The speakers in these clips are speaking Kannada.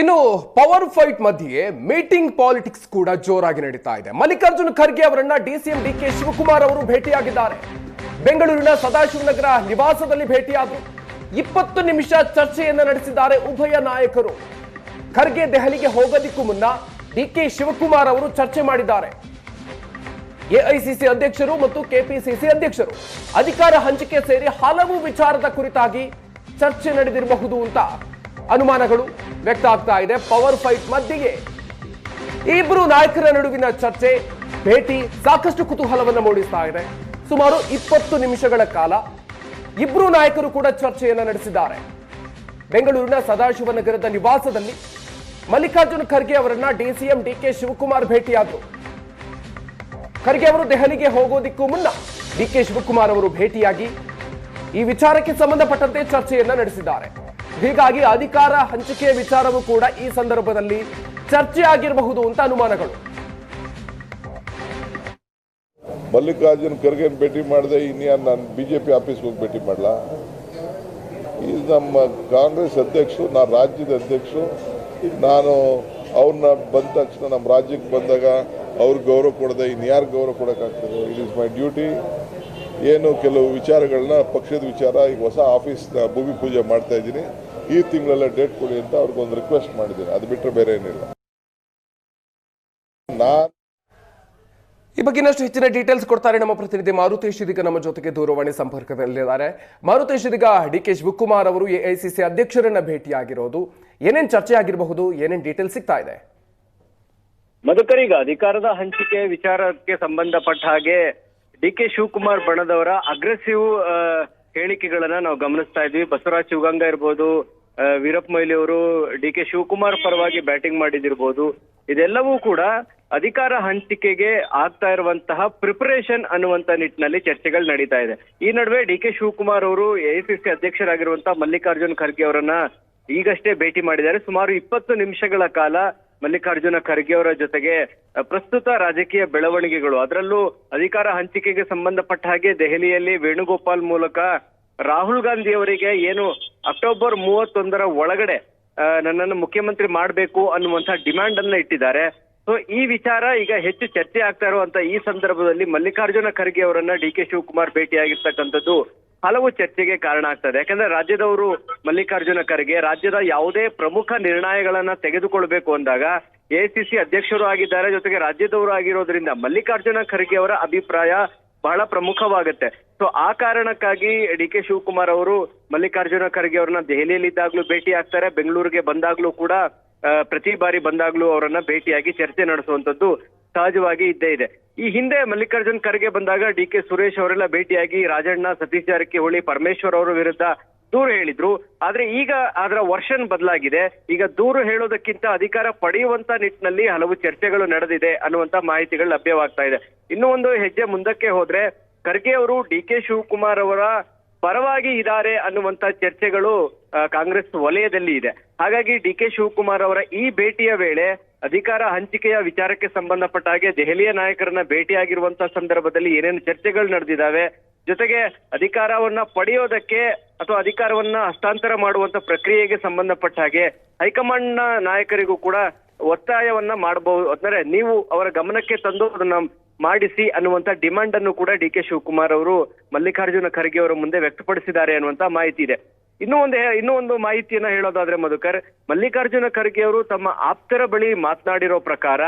ಇನ್ನು ಪವರ್ ಫೈಟ್ ಮಧ್ಯೆ ಮೀಟಿಂಗ್ ಪಾಲಿಟಿಕ್ಸ್ ಕೂಡ ಜೋರಾಗಿ ನಡೀತಾ ಇದೆ. ಮಲ್ಲಿಕಾರ್ಜುನ ಖರ್ಗೆ ಅವರನ್ನ ಡಿಸಿಎಂ ಡಿ ಕೆ ಶಿವಕುಮಾರ್ ಅವರು ಭೇಟಿಯಾಗಿದ್ದಾರೆ. ಬೆಂಗಳೂರಿನ ಸದಾಶಿವನಗರ ನಿವಾಸದಲ್ಲಿ ಭೇಟಿಯಾದರು. ಇಪ್ಪತ್ತು ನಿಮಿಷ ಚರ್ಚೆಯನ್ನು ನಡೆಸಿದ್ದಾರೆ ಉಭಯ ನಾಯಕರು. ಖರ್ಗೆ ದೆಹಲಿಗೆ ಹೋಗೋದಿಕ್ಕೂ ಮುನ್ನ ಡಿ ಕೆ ಶಿವಕುಮಾರ್ ಅವರು ಚರ್ಚೆ ಮಾಡಿದ್ದಾರೆ. ಎಐಸಿಸಿ ಅಧ್ಯಕ್ಷರು ಮತ್ತು ಕೆಪಿಸಿಸಿ ಅಧ್ಯಕ್ಷರು ಅಧಿಕಾರ ಹಂಚಿಕೆ ಸೇರಿ ಹಲವು ವಿಚಾರದ ಕುರಿತಾಗಿ ಚರ್ಚೆ ನಡೆದಿರಬಹುದು ಅಂತ ಅನುಮಾನಗಳು ವ್ಯಕ್ತ ಆಗ್ತಾ ಇದೆ. ಪವರ್ ಫೈಟ್ ಮಧ್ಯೆಯೇ ಇಬ್ಬರು ನಾಯಕರ ನಡುವಿನ ಚರ್ಚೆ, ಭೇಟಿ ಸಾಕಷ್ಟು ಕುತೂಹಲವನ್ನು ಮೂಡಿಸ್ತಾ ಇದೆ. ಸುಮಾರು ಇಪ್ಪತ್ತು ನಿಮಿಷಗಳ ಕಾಲ ಇಬ್ಬರು ನಾಯಕರು ಕೂಡ ಚರ್ಚೆಯನ್ನು ನಡೆಸಿದ್ದಾರೆ. ಬೆಂಗಳೂರಿನ ಸದಾಶಿವನಗರದ ನಿವಾಸದಲ್ಲಿ ಮಲ್ಲಿಕಾರ್ಜುನ್ ಖರ್ಗೆ ಅವರನ್ನ ಡಿಸಿಎಂ ಡಿ ಕೆ ಶಿವಕುಮಾರ್ ಭೇಟಿಯಾದರು. ಖರ್ಗೆ ಅವರು ದೆಹಲಿಗೆ ಹೋಗೋದಿಕ್ಕೂ ಮುನ್ನ ಡಿ ಕೆ ಶಿವಕುಮಾರ್ ಅವರು ಭೇಟಿಯಾಗಿ ಈ ವಿಚಾರಕ್ಕೆ ಸಂಬಂಧಪಟ್ಟಂತೆ ಚರ್ಚೆಯನ್ನ ನಡೆಸಿದ್ದಾರೆ. ಹೀಗಾಗಿ ಅಧಿಕಾರ ಹಂಚಿಕೆಯ ವಿಚಾರವೂ ಕೂಡ ಈ ಸಂದರ್ಭದಲ್ಲಿ ಚರ್ಚೆ ಆಗಿರಬಹುದು ಅಂತ ಅನುಮಾನಗಳು. ಮಲ್ಲಿಕಾರ್ಜುನ್ ಖರ್ಗೆ ಭೇಟಿ ಮಾಡಿದೆ, ಇನ್ಯಾರು ನಾನು ಬಿ ಜೆ ಪಿ ಆಫೀಸ್ಗೆ ಹೋಗಿ ಭೇಟಿ ಮಾಡಲ? ಈ ನಮ್ಮ ಕಾಂಗ್ರೆಸ್ ಅಧ್ಯಕ್ಷರು, ನಾನು ರಾಜ್ಯದ ಅಧ್ಯಕ್ಷರು, ನಾನು ಅವ್ರನ್ನ ಬಂದ ತಕ್ಷಣ ನಮ್ಮ ರಾಜ್ಯಕ್ಕೆ ಬಂದಾಗ ಅವ್ರಿಗೆ ಗೌರವ ಕೊಡದೆ, ಇನ್ಯಾರು ಗೌರವ ಕೊಡೋಕ್ಕಾಗ್ತದೆ ಇಟ್ ಈಸ್ ಮೈ ಡ್ಯೂಟಿ ಏನು ಕೆಲವು ವಿಚಾರಗಳನ್ನ ಪಕ್ಷದ ವಿಚಾರ ಈಗ ಹೊಸ ಆಫೀಸ್ನ ಭೂಮಿ ಪೂಜೆ ಮಾಡ್ತಾ ಇದ್ದೀನಿ. ಈ ತಿಂಗಳೆಲ್ಲ ಡೇಟ್ ಕೊಡಿ ಅಂತ ಅವ್ರಿಗೊಂದು ರಿಕ್ವೆಸ್ಟ್ ಮಾಡಿದ್ದೀನಿ. ಅದು ಬಿಟ್ಟರೆ ಬೇರೆ ಏನಿಲ್ಲ. ನಾನು ಈ ಬಗ್ಗೆ ಇನ್ನಷ್ಟು ಹೆಚ್ಚಿನ ಡೀಟೇಲ್ಸ್ ಕೊಡ್ತಾರೆ ನಮ್ಮ ಪ್ರತಿನಿಧಿ ಮಾರುತಿ ಇದೀಗ ನಮ್ಮ ಜೊತೆಗೆ ದೂರವಾಣಿ ಸಂಪರ್ಕದಲ್ಲಿದ್ದಾರೆ. ಮಾರುತೇಶ್ ಇದೀಗ ಡಿ ಕೆ ಶಿವಕುಮಾರ್ ಅವರು ಎಐಸಿಸಿ ಅಧ್ಯಕ್ಷರನ್ನ ಭೇಟಿಯಾಗಿರೋದು. ಏನೇನು ಚರ್ಚೆ ಆಗಿರಬಹುದು ಏನೇನು ಡೀಟೇಲ್ಸ್ ಸಿಗ್ತಾ ಇದೆ? ಮಧುಕರ್ ಈಗ ಅಧಿಕಾರದ ಹಂಚಿಕೆ ವಿಚಾರಕ್ಕೆ ಸಂಬಂಧಪಟ್ಟ ಹಾಗೆ ಡಿ ಕೆ ಶಿವಕುಮಾರ್ ಬಣದವರ ಅಗ್ರೆಸಿವ್ ಹೇಳಿಕೆಗಳನ್ನ ನಾವು ಗಮನಿಸ್ತಾ ಇದ್ವಿ. ಬಸವರಾಜ್ ಶಿವಗಂಗಾ ಇರ್ಬೋದು ವೀರಪ್ಪ ಮೊಯ್ಲಿ ಅವರು ಡಿ ಕೆ ಶಿವಕುಮಾರ್ ಪರವಾಗಿ ಬ್ಯಾಟಿಂಗ್ ಮಾಡಿದಿರ್ಬೋದು. ಇದೆಲ್ಲವೂ ಕೂಡ ಅಧಿಕಾರ ಹಂಚಿಕೆಗೆ ಆಗ್ತಾ ಇರುವಂತಹ ಪ್ರಿಪರೇಷನ್ ಅನ್ನುವಂತ ನಿಟ್ಟಿನಲ್ಲಿ ಚರ್ಚೆಗಳು ನಡೀತಾ ಇದೆ. ಈ ನಡುವೆ ಡಿ ಕೆ ಶಿವಕುಮಾರ್ ಅವರು ಎಐಸಿಸಿ ಅಧ್ಯಕ್ಷರಾಗಿರುವಂತಹ ಮಲ್ಲಿಕಾರ್ಜುನ್ ಖರ್ಗೆ ಅವರನ್ನ ಈಗಷ್ಟೇ ಭೇಟಿ ಮಾಡಿದ್ದಾರೆ. ಸುಮಾರು ಇಪ್ಪತ್ತು ನಿಮಿಷಗಳ ಕಾಲ ಮಲ್ಲಿಕಾರ್ಜುನ ಖರ್ಗೆ ಅವರ ಜೊತೆಗೆ ಪ್ರಸ್ತುತ ರಾಜಕೀಯ ಬೆಳವಣಿಗೆಗಳು. ಅದರಲ್ಲೂ ಅಧಿಕಾರ ಹಂಚಿಕೆಗೆ ಸಂಬಂಧಪಟ್ಟ ಹಾಗೆ ದೆಹಲಿಯಲ್ಲಿ ವೇಣುಗೋಪಾಲ್ ಮೂಲಕ ರಾಹುಲ್ ಗಾಂಧಿ ಅವರಿಗೆ ಏನು ಅಕ್ಟೋಬರ್ ಮೂವತ್ತೊಂದರ ಒಳಗಡೆ ನನ್ನನ್ನು ಮುಖ್ಯಮಂತ್ರಿ ಮಾಡಬೇಕು ಅನ್ನುವಂತಹ ಡಿಮ್ಯಾಂಡ್ ಅನ್ನ ಇಟ್ಟಿದ್ದಾರೆ. ಸೊ, ಈ ವಿಚಾರ ಈಗ ಹೆಚ್ಚು ಚರ್ಚೆ ಆಗ್ತಾ ಇರುವಂತ ಈ ಸಂದರ್ಭದಲ್ಲಿ ಮಲ್ಲಿಕಾರ್ಜುನ ಖರ್ಗೆ ಅವರನ್ನ ಡಿ ಕೆ ಶಿವಕುಮಾರ್ ಭೇಟಿಯಾಗಿರ್ತಕ್ಕಂಥದ್ದು ಹಲವು ಚರ್ಚೆಗೆ ಕಾರಣ ಆಗ್ತದೆ. ಯಾಕಂದ್ರೆ ರಾಜ್ಯದವರು ಮಲ್ಲಿಕಾರ್ಜುನ ಖರ್ಗೆ ರಾಜ್ಯದ ಯಾವುದೇ ಪ್ರಮುಖ ನಿರ್ಣಯಗಳನ್ನ ತೆಗೆದುಕೊಳ್ಬೇಕು ಅಂದಾಗ ಎಐಸಿಸಿ ಅಧ್ಯಕ್ಷರು ಆಗಿದ್ದಾರೆ. ಜೊತೆಗೆ ರಾಜ್ಯದವರು ಆಗಿರೋದ್ರಿಂದ ಮಲ್ಲಿಕಾರ್ಜುನ ಖರ್ಗೆ ಅವರ ಅಭಿಪ್ರಾಯ ಬಹಳ ಪ್ರಮುಖವಾಗುತ್ತೆ. ಸೊ ಆ ಕಾರಣಕ್ಕಾಗಿ ಡಿ ಕೆ ಶಿವಕುಮಾರ್ ಅವರು ಮಲ್ಲಿಕಾರ್ಜುನ ಖರ್ಗೆ ಅವರನ್ನ ದೆಹಲಿಯಲ್ಲಿದ್ದಾಗ್ಲೂ ಭೇಟಿ ಆಗ್ತಾರೆ. ಬೆಂಗಳೂರಿಗೆ ಬಂದಾಗ್ಲೂ ಕೂಡ ಪ್ರತಿ ಬಾರಿ ಬಂದಾಗ್ಲೂ ಅವರನ್ನ ಭೇಟಿಯಾಗಿ ಚರ್ಚೆ ನಡೆಸುವಂತದ್ದು ಸಹಜವಾಗಿ ಇದ್ದೇ ಇದೆ. ಈ ಹಿಂದೆ ಮಲ್ಲಿಕಾರ್ಜುನ್ ಖರ್ಗೆ ಬಂದಾಗ ಡಿ ಕೆ ಸುರೇಶ್ ಅವರೆಲ್ಲ ಭೇಟಿಯಾಗಿ ರಾಜಣ್ಣ ಸತೀಶ್ ಜಾರಕಿಹೊಳಿ ಪರಮೇಶ್ವರ್ ಅವರ ವಿರುದ್ಧ ದೂರು ಹೇಳಿದ್ರು. ಆದ್ರೆ ಈಗ ಅದರ ವರ್ಷನ್ ಬದಲಾಗಿದೆ. ಈಗ ದೂರು ಹೇಳೋದಕ್ಕಿಂತ ಅಧಿಕಾರ ಪಡೆಯುವಂತ ನಿಟ್ಟಿನಲ್ಲಿ ಹಲವು ಚರ್ಚೆಗಳು ನಡೆದಿದೆ ಅನ್ನುವಂತ ಮಾಹಿತಿಗಳು ಲಭ್ಯವಾಗ್ತಾ ಇದೆ. ಇನ್ನೂ ಒಂದು ಹೆಜ್ಜೆ ಮುಂದಕ್ಕೆ ಹೋದ್ರೆ ಖರ್ಗೆ ಅವರು ಡಿ ಕೆ ಶಿವಕುಮಾರ್ ಅವರ ಪರವಾಗಿ ಇದ್ದಾರೆ ಅನ್ನುವಂತ ಚರ್ಚೆಗಳು ಕಾಂಗ್ರೆಸ್ ವಲಯದಲ್ಲಿ ಇದೆ. ಹಾಗಾಗಿ ಡಿ ಕೆ ಶಿವಕುಮಾರ್ ಅವರ ಈ ಭೇಟಿಯ ವೇಳೆ ಅಧಿಕಾರ ಹಂಚಿಕೆಯ ವಿಚಾರಕ್ಕೆ ಸಂಬಂಧಪಟ್ಟ ಹಾಗೆ ದೆಹಲಿಯ ನಾಯಕರನ್ನ ಭೇಟಿಯಾಗಿರುವಂತಹ ಸಂದರ್ಭದಲ್ಲಿ ಏನೇನು ಚರ್ಚೆಗಳು ನಡೆದಿದ್ದಾವೆ, ಜೊತೆಗೆ ಅಧಿಕಾರವನ್ನ ಪಡೆಯೋದಕ್ಕೆ ಅಥವಾ ಅಧಿಕಾರವನ್ನ ಹಸ್ತಾಂತರ ಮಾಡುವಂತ ಪ್ರಕ್ರಿಯೆಗೆ ಸಂಬಂಧಪಟ್ಟ ಹಾಗೆ ಹೈಕಮಾಂಡ್ನ ನಾಯಕರಿಗೂ ಕೂಡ ಒತ್ತಾಯವನ್ನ ಮಾಡಬಹುದು. ಅಂದ್ರೆ ನೀವು ಅವರ ಗಮನಕ್ಕೆ ತಂದು ಅದನ್ನ ಮಾಡಿಸಿ ಅನ್ನುವಂತ ಡಿಮಾಂಡ್ ಅನ್ನು ಕೂಡ ಡಿ ಕೆ ಶಿವಕುಮಾರ್ ಅವರು ಮಲ್ಲಿಕಾರ್ಜುನ ಖರ್ಗೆ ಅವರ ಮುಂದೆ ವ್ಯಕ್ತಪಡಿಸಿದ್ದಾರೆ ಅನ್ನುವಂತ ಮಾಹಿತಿ ಇದೆ. ಇನ್ನೂ ಒಂದು ಇನ್ನೂ ಒಂದು ಮಾಹಿತಿಯನ್ನ ಹೇಳೋದಾದ್ರೆ ಮಧುಕರ್, ಮಲ್ಲಿಕಾರ್ಜುನ ಖರ್ಗೆ ಅವರು ತಮ್ಮ ಆಪ್ತರ ಬಳಿ ಮಾತನಾಡಿರೋ ಪ್ರಕಾರ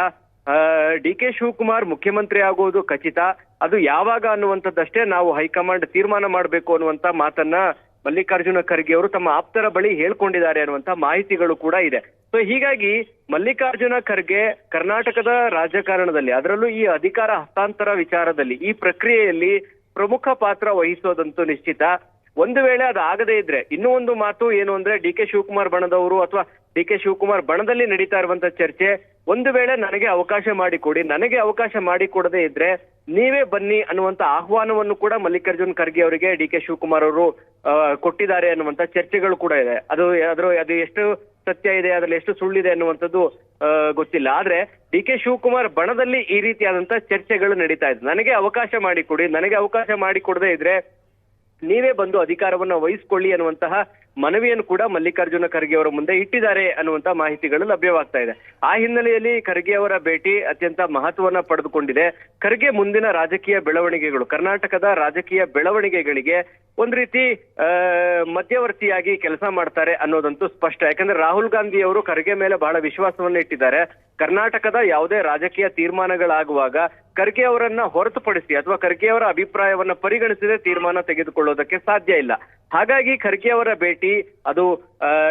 ಡಿ ಕೆ ಶಿವಕುಮಾರ್ ಮುಖ್ಯಮಂತ್ರಿ ಆಗುವುದು ಖಚಿತ. ಅದು ಯಾವಾಗ ಅನ್ನುವಂಥದ್ದಷ್ಟೇ ನಾವು ಹೈಕಮಾಂಡ್ ತೀರ್ಮಾನ ಮಾಡಬೇಕು ಅನ್ನುವಂತ ಮಾತನ್ನ ಮಲ್ಲಿಕಾರ್ಜುನ ಖರ್ಗೆ ಅವರು ತಮ್ಮ ಆಪ್ತರ ಬಳಿ ಹೇಳ್ಕೊಂಡಿದ್ದಾರೆ ಅನ್ನುವಂತ ಮಾಹಿತಿಗಳು ಕೂಡ ಇದೆ. ಸೊ ಹೀಗಾಗಿ ಮಲ್ಲಿಕಾರ್ಜುನ ಖರ್ಗೆ ಕರ್ನಾಟಕದ ರಾಜಕಾರಣದಲ್ಲಿ, ಅದರಲ್ಲೂ ಈ ಅಧಿಕಾರ ಹಸ್ತಾಂತರ ವಿಚಾರದಲ್ಲಿ, ಈ ಪ್ರಕ್ರಿಯೆಯಲ್ಲಿ ಪ್ರಮುಖ ಪಾತ್ರ ವಹಿಸೋದಂತೂ ನಿಶ್ಚಿತ. ಒಂದು ವೇಳೆ ಅದು ಆಗದೇ ಇದ್ರೆ, ಇನ್ನೂ ಒಂದು ಮಾತು ಏನು ಅಂದ್ರೆ, ಡಿ ಕೆ ಶಿವಕುಮಾರ್ ಬಣದವರು ಅಥವಾ ಡಿ ಕೆ ಶಿವಕುಮಾರ್ ಬಣದಲ್ಲಿ ನಡೀತಾ ಇರುವಂತ ಚರ್ಚೆ, ಒಂದು ವೇಳೆ ನನಗೆ ಅವಕಾಶ ಮಾಡಿಕೊಡಿ, ನನಗೆ ಅವಕಾಶ ಮಾಡಿಕೊಡದೇ ಇದ್ರೆ ನೀವೇ ಬನ್ನಿ ಅನ್ನುವಂತ ಆಹ್ವಾನವನ್ನು ಕೂಡ ಮಲ್ಲಿಕಾರ್ಜುನ್ ಖರ್ಗೆ ಅವರಿಗೆ ಡಿ ಕೆ ಶಿವಕುಮಾರ್ ಅವರು ಕೊಟ್ಟಿದ್ದಾರೆ ಅನ್ನುವಂತ ಚರ್ಚೆಗಳು ಕೂಡ ಇದೆ. ಅದು, ಅದ್ರ, ಅದು ಎಷ್ಟು ಸತ್ಯ ಇದೆ, ಅದ್ರಲ್ಲಿ ಎಷ್ಟು ಸುಳ್ಳಿದೆ ಅನ್ನುವಂಥದ್ದು ಗೊತ್ತಿಲ್ಲ. ಆದ್ರೆ ಡಿ ಕೆ ಶಿವಕುಮಾರ್ ಬಣದಲ್ಲಿ ಈ ರೀತಿಯಾದಂತ ಚರ್ಚೆಗಳು ನಡೀತಾ ಇದೆ. ನನಗೆ ಅವಕಾಶ ಮಾಡಿಕೊಡಿ, ನನಗೆ ಅವಕಾಶ ಮಾಡಿಕೊಡದೇ ಇದ್ರೆ ನೀವೇ ಬಂದು ಅಧಿಕಾರವನ್ನ ವಹಿಸ್ಕೊಳ್ಳಿ ಅನ್ನುವಂತಹ ಮನವಿಯನ್ನು ಕೂಡ ಮಲ್ಲಿಕಾರ್ಜುನ ಖರ್ಗೆ ಅವರ ಮುಂದೆ ಇಟ್ಟಿದ್ದಾರೆ ಅನ್ನುವಂತ ಮಾಹಿತಿಗಳು ಲಭ್ಯವಾಗ್ತಾ ಇದೆ. ಆ ಹಿನ್ನೆಲೆಯಲ್ಲಿ ಖರ್ಗೆ ಅವರ ಭೇಟಿ ಅತ್ಯಂತ ಮಹತ್ವವನ್ನ ಪಡೆದುಕೊಂಡಿದೆ. ಖರ್ಗೆ ಮುಂದಿನ ರಾಜಕೀಯ ಬೆಳವಣಿಗೆಗಳು, ಕರ್ನಾಟಕದ ರಾಜಕೀಯ ಬೆಳವಣಿಗೆಗಳಿಗೆ ಒಂದ್ ರೀತಿ ಮಧ್ಯವರ್ತಿಯಾಗಿ ಕೆಲಸ ಮಾಡ್ತಾರೆ ಅನ್ನೋದಂತೂ ಸ್ಪಷ್ಟ. ಯಾಕಂದ್ರೆ ರಾಹುಲ್ ಗಾಂಧಿ ಅವರು ಖರ್ಗೆ ಮೇಲೆ ಬಹಳ ವಿಶ್ವಾಸವನ್ನ ಇಟ್ಟಿದ್ದಾರೆ. ಕರ್ನಾಟಕದ ಯಾವುದೇ ರಾಜಕೀಯ ತೀರ್ಮಾನಗಳಾಗುವಾಗ ಖರ್ಗೆ ಅವರನ್ನ ಹೊರತುಪಡಿಸಿ ಅಥವಾ ಖರ್ಗೆ ಅವರ ಅಭಿಪ್ರಾಯವನ್ನ ಪರಿಗಣಿಸದೆ ತೀರ್ಮಾನ ತೆಗೆದುಕೊಳ್ಳೋದಕ್ಕೆ ಸಾಧ್ಯ ಇಲ್ಲ. ಹಾಗಾಗಿ ಖರ್ಗೆ ಅವರ ಭೇಟಿ ಅದು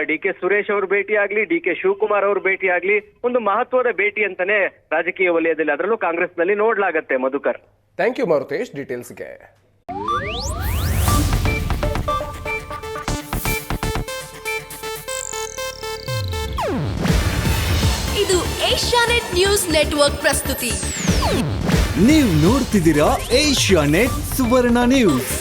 ಡಿ ಕೆ ಸುರೇಶ್ ಅವ್ರ ಭೇಟಿ ಆಗ್ಲಿ ಡಿ ಕೆ ಶಿವಕುಮಾರ್ ಅವ್ರ ಭೇಟಿ ಆಗ್ಲಿ ಒಂದು ಮಹತ್ವದ ಭೇಟಿ ಅಂತಾನೆ ರಾಜಕೀಯ ವಲಯದಲ್ಲಿ ಅದರಲ್ಲೂ ಕಾಂಗ್ರೆಸ್ನಲ್ಲಿ ನೋಡ್ಲಾಗತ್ತೆ ಮಧುಕರ್. ಥ್ಯಾಂಕ್ ಯು ಮಾರುತೇಶ್ ಡೀಟೇಲ್ಸ್ಗೆ ಇದು ಏಷ್ಯಾನೆಟ್ ನ್ಯೂಸ್ ನೆಟ್ವರ್ಕ್ ಪ್ರಸ್ತುತಿ. ನೀವು ನೋಡ್ತಿದ್ದೀರಾ ಏಷ್ಯಾ ನೆಟ್ ಸುವರ್ಣ ನ್ಯೂಸ್.